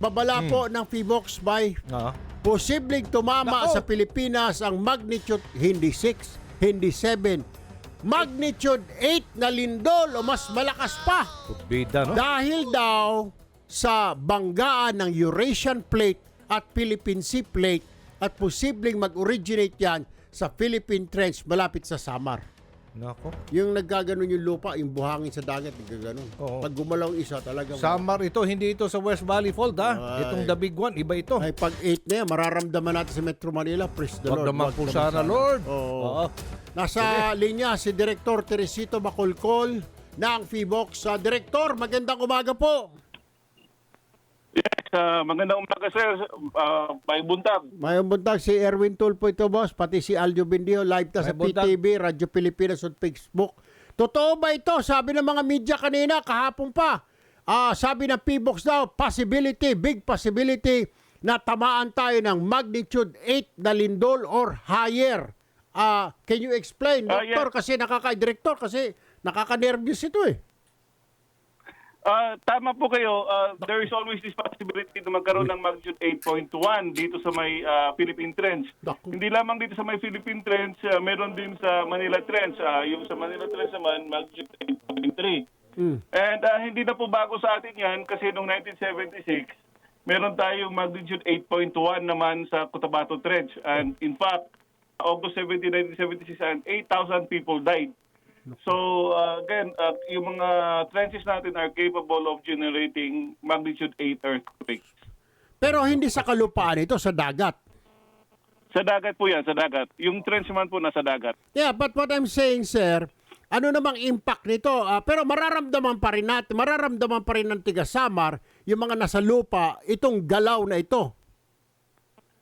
babala po ng PHIVOX by Oo. posibleng tumama Nako. sa Pilipinas ang magnitude hindi 6, hindi 7, magnitude 8 na lindol o mas malakas pa. Bida, no? Dahil daw sa banggaan ng Eurasian Plate at Philippine Sea Plate at posibleng mag-originate yan sa Philippine Trench malapit sa Samar. Nako. Yung naggaganon yung lupa, yung buhangin sa dagat, naggaganon. Oo. Pag gumalaw isa, talaga. Samar ito, hindi ito sa West Valley Fault, ha? Ay. Itong the big one, iba ito. Ay, pag 8 na yan, mararamdaman natin sa Metro Manila. Praise the Wag Lord. naman po sana, Lord. Oo. Oo. Nasa linya si Direktor Teresito Bacolcol ng FIBOX. Uh, Direktor, magandang umaga po. Ah, magandang umaga sir. Uh, may buntag. May buntag si Erwin Tulpo ito, boss. Pati si Aljo Bindio. Live ta sa. PTV, Radyo Pilipinas at Facebook. Totoo ba ito? Sabi ng mga media kanina, kahapon pa. Ah, sabi ng PBOX daw, possibility, big possibility na tamaan tayo ng magnitude 8 na lindol or higher. Ah, can you explain, Ah, Doctor? Kasi nakaka Director, kasi nakaka-nervous ito eh. Ah, tama po kayo. Ah, there is always this possibility na magkaroon ng magnitude 8.1 dito sa may ah, Philippine. Naku. Hindi lamang dito sa may Philippine Trench, ah, meron din sa Manila Trench. Ah, yung sa Manila Trench naman, magnitude 8.3. Mm. And ah, hindi na po bago sa atin yan kasi noong 1976, meron tayong magnitude 8.1 naman sa Cotabato Trench. And in fact, August 17, 1976, and 8,000 people died. So uh, again, uh, yung mga trenches natin are capable of generating magnitude 8 earthquakes. Pero hindi sa kalupaan ito, sa dagat. Sa dagat po yan, sa dagat. Yung trench man po nasa dagat. Yeah, but what I'm saying, sir, ano namang impact nito? Ah, pero mararamdaman pa rin natin, mararamdaman pa rin ng tiga Samar, yung mga nasa lupa, itong galaw na ito.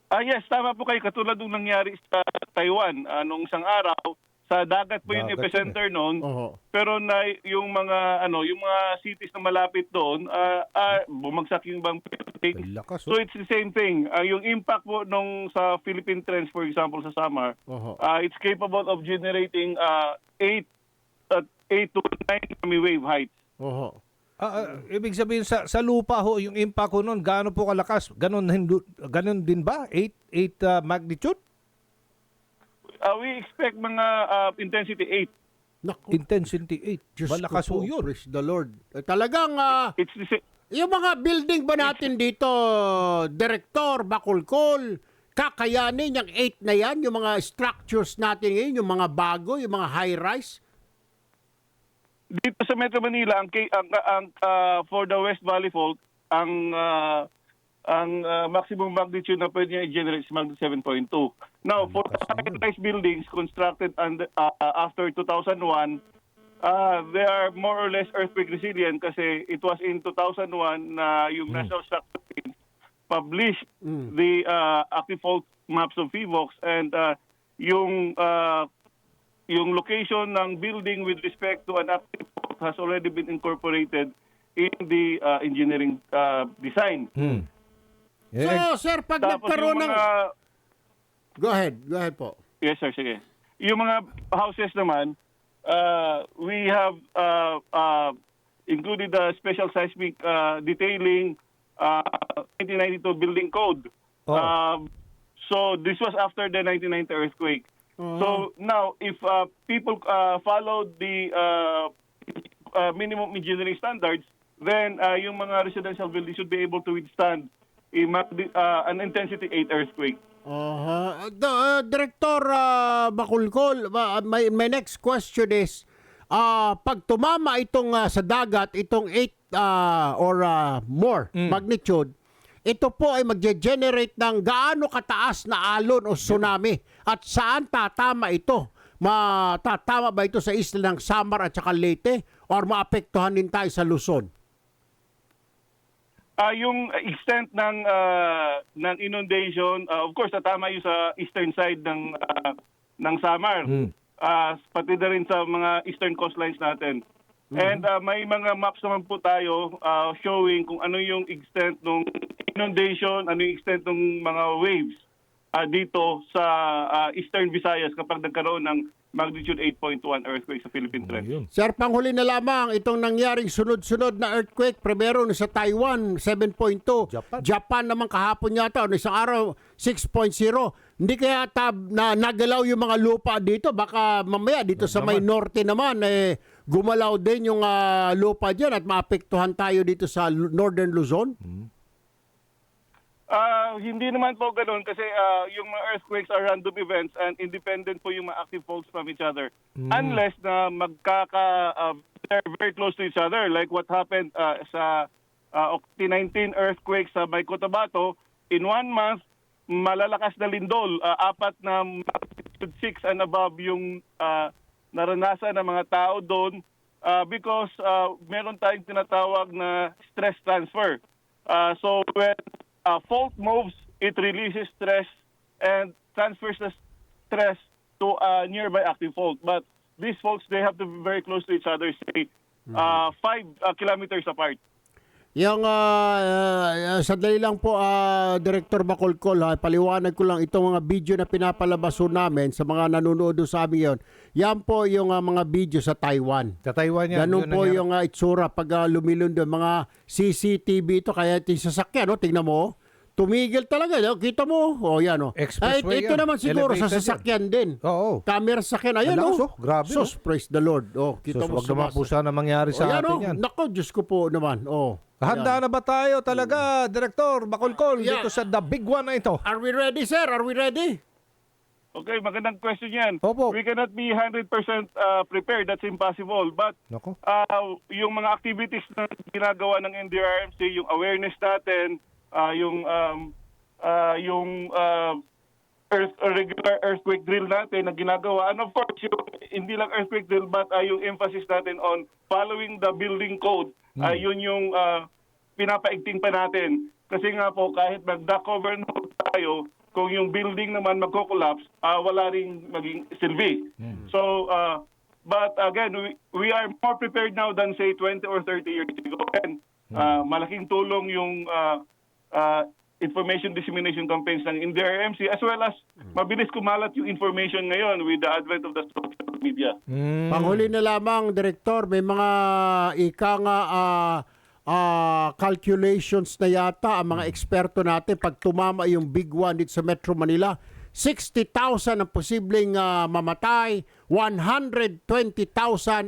Ah yes, tama po kayo. Katulad nung nangyari sa Taiwan ah, nung isang araw, sa dagat po yung Dagat epicenter noon. Oho. Pero na yung mga ano, yung mga cities na malapit doon, ah, ah, bumagsak yung bang Ang lakas, So oh. it's the same thing. Ah, yung impact po nung sa Philippine Trench for example sa Samar, Oho. ah, it's capable of generating uh, 8 at 8 to 9 kami wave heights. Oho. Ah, ah, ibig sabihin sa sa lupa ho, yung impact ho nun, gaano po kalakas? Ganon, hindu, ganon din ba? 8 8 ah, magnitude? Uh, we expect mga uh, intensity 8. Naku, Intensity 8. Diyos Malakas ko po, yun. praise the Lord. Eh, talagang, ah, It's the sa- yung mga building ba natin dito, Direktor, Bakulkol, kakayanin yung 8 na yan, yung mga structures natin ngayon, yung mga bago, yung mga high-rise? dito sa Metro Manila ang K- ang, ang uh, for the West Valley Fault ang uh, ang uh, maximum magnitude na pwede niya i-generate is magnitude 7.2. Now, for the high-rise buildings constructed under, uh, after 2001, uh, they are more or less earthquake resilient kasi it was in 2001 na yung National Structural Team published the uh, active fault maps of FIVOX and uh, yung uh, yung location ng building with respect to an active fault has already been incorporated in the uh, engineering uh, design. Hmm. Eh, So, sir, pag Tapos nagkaroon ng... mga, Go ahead, go ahead po. yes sir, sige. Yung mga houses naman, uh, we have uh, uh, included the special seismic uh, detailing uh, 1992 building code. Oh. Um, so this was after the 1990 earthquake. So now, if uh, people uh, follow the uh, uh, minimum engineering standards, then uh, yung mga residential buildings should be able to withstand a mag- uh, an intensity 8 earthquake. Aha. The, uh, Director uh, Bakulkol, uh, my, my next question is, uh, pag tumama itong uh, sa dagat, itong 8 uh, or uh, more magnitude, ito po ay magge-generate ng gaano kataas na alon o tsunami at saan tatama ito? Matatama ba ito sa isla ng Samar at saka Leyte or maapektuhan din tayo sa Luzon? Ah, yung extent ng ah, ng inundation, ah, of course, tatama yung sa eastern side ng ah, ng Samar. Hmm. Ah, pati na rin sa mga eastern coastlines natin. And ah, may mga maps naman po tayo ah, showing kung ano yung extent ng inundation, ano yung extent ng mga waves ah, dito sa ah, eastern Visayas kapag nagkaroon ng magnitude 8.1 earthquake sa Philippine Trench. Yun. Sir, panghuli na lamang itong nangyaring sunod-sunod na earthquake. Primero sa Taiwan, 7.2. Japan. Japan naman kahapon yata, no, isang araw, 6.0. Hindi kaya tab, na, nagalaw yung mga lupa dito. Baka mamaya dito sa may norte naman, eh, gumalaw din yung ah, lupa dyan at maapektuhan tayo dito sa Northern Luzon. Ah, hindi naman po ganoon kasi ah, yung mga earthquakes are random events and independent po yung mga active faults from each other. Unless na magkaka ah, they're very close to each other like what happened ah, sa Octi 19 earthquake sa May Cotabato in one month malalakas na lindol ah, apat na magnitude 6 and above yung ah, naranasan ng mga tao doon ah, because ah, meron tayong tinatawag na stress transfer. Uh, so when uh, fault moves, it releases stress and transfers the stress to a nearby active fault. But these faults, they have to be very close to each other, say uh, five uh, kilometers apart. Yung uh, sandali lang po, ah, Director Bacolcol, ha, paliwanag ko lang itong mga video na pinapalabas namin sa mga nanonood sa amin yon. Yan po yung ah, mga video sa Taiwan. Sa Taiwan yan. Ganun yun po nangyari. yung ah, itsura pag uh, lumilon doon. Mga CCTV ito, kaya ito yung sasakyan, no? tingnan mo. Oh. Tumigil talaga, no? kita mo. O yan, o. Expressway ito yan. naman siguro sa Elevated yan. sasakyan din. Oo. Camera sa sasakyan, ayan, Ang lakas, o. oh. Grabe, Sus, praise the Lord. O, kita Sus, mo wag naman po sana mangyari O, sa yan, atin o. yan. Nako, Diyos ko po naman. O. Handa na ba tayo talaga, Director Bacolcol, Yeah. dito sa the big one na ito? Are we ready, sir? Are we ready? Okay, magandang question yan. Opo. We cannot be 100% uh, prepared. That's impossible. But Nako. uh, yung mga activities na ginagawa ng NDRMC, yung awareness natin, uh, yung um, uh, yung uh, earth, uh, regular earthquake drill natin na ginagawa. And of course, yung, hindi lang earthquake drill but uh, yung emphasis natin on following the building code. Uh, yun yung uh, pinapaigting pa natin. Kasi nga po, kahit mag-duck cover na tayo, kung yung building naman magko-collapse, ah, wala ring maging silbi. So, uh, but again, we, we are more prepared now than say 20 or 30 years ago. And ah, malaking tulong yung ah, ah, information dissemination campaigns ng NDRMC as well as mabilis kumalat yung information ngayon with the advent of the social media. Mm. Panghuli na lamang, Director, may mga ika nga ah, ah, calculations na yata ang mga eksperto natin pag tumama yung big one dito sa Metro Manila. 60,000 ang posibleng ah, mamatay, 120,000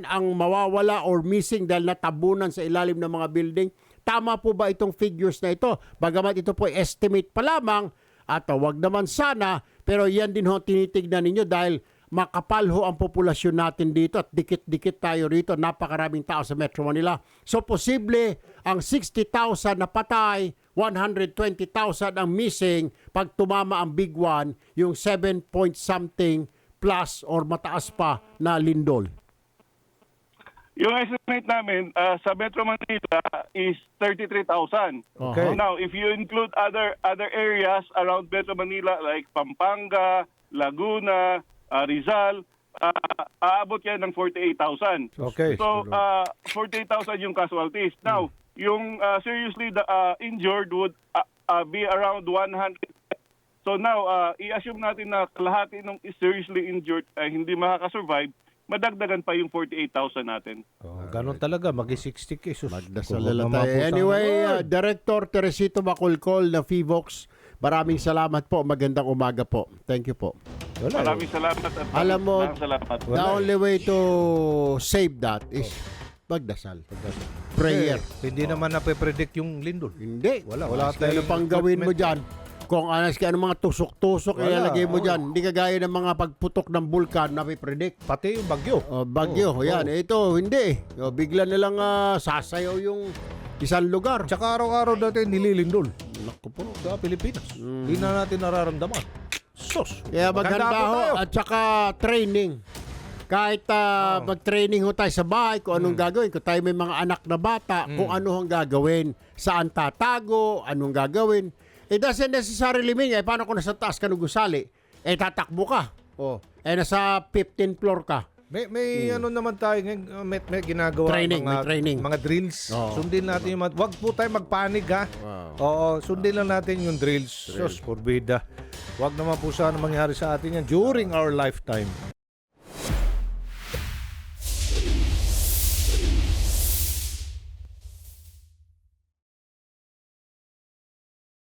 ang mawawala or missing dahil natabunan sa ilalim ng mga building. Tama po ba itong figures na ito? Bagamat ito po estimate pa lamang at wag naman sana, pero yan din ho tinitignan ninyo dahil makapal ho ang populasyon natin dito at dikit-dikit tayo rito. Napakaraming tao sa Metro Manila. So posible ang 60,000 na patay, 120,000 ang missing pag tumama ang big one, yung 7 point something plus or mataas pa na lindol. Yung estimate namin ah, sa Metro Manila is 33,000. Okay. Now, if you include other other areas around Metro Manila like Pampanga, Laguna, ah, Rizal, ah, aabot yan ng 48,000. Okay. So, uh, 48,000 yung casualties. Now, yung uh, seriously the, uh, injured would uh, uh, be around 100. So now, uh, i-assume natin na kalahati ng seriously injured ay hindi makakasurvive, madagdagan pa yung 48,000 natin. Oh, ganun talaga, magi 60 cases. Magdasal na lang tayo. Anyway, uh, Director Teresito Bacolcol na FIVOX, maraming salamat po. Magandang umaga po. Thank you po. Wala, Maraming salamat at Alam mo, salamat. The Wala eh. only way to save that is magdasal. Prayer. Eh, hindi naman nape-predict yung lindol. Hindi. Wala, wala ano tayong pang gawin mo dyan. Kung ano, ano mga tusok-tusok Wala, ilalagay mo oo. dyan. Hindi kagaya ng mga pagputok ng bulkan na may predict. Pati yung bagyo. O, bagyo, Oo, yan. oo. Ito, hindi. O, bigla na lang ah, sasayaw yung isang lugar. Tsaka araw-araw dati nililindol Naku po. sa Pilipinas. Hindi na natin nararamdaman. Sus. Kaya maghanda po ho tayo. at saka training. Kahit ah, mag-training ho tayo sa bahay kung anong Hmm. gagawin. Kung tayo may mga anak na bata, kung ano ang gagawin. Saan tatago, anong gagawin. It doesn't necessarily mean, eh, paano kung nasa taas ka ng gusali? Eh, tatakbo ka. Oh. Eh, nasa 15th floor ka. May, may ano naman tayo, ngayon, uh, may, may ginagawa. Hmm. Training, mga, may training. Mga drills. Oo. Sundin natin yung mga, wag po tayo magpanik ha. Wow. Oo, sundin lang natin yung drills. Sus, forbida. Wag naman po sana mangyari sa atin yan during our lifetime.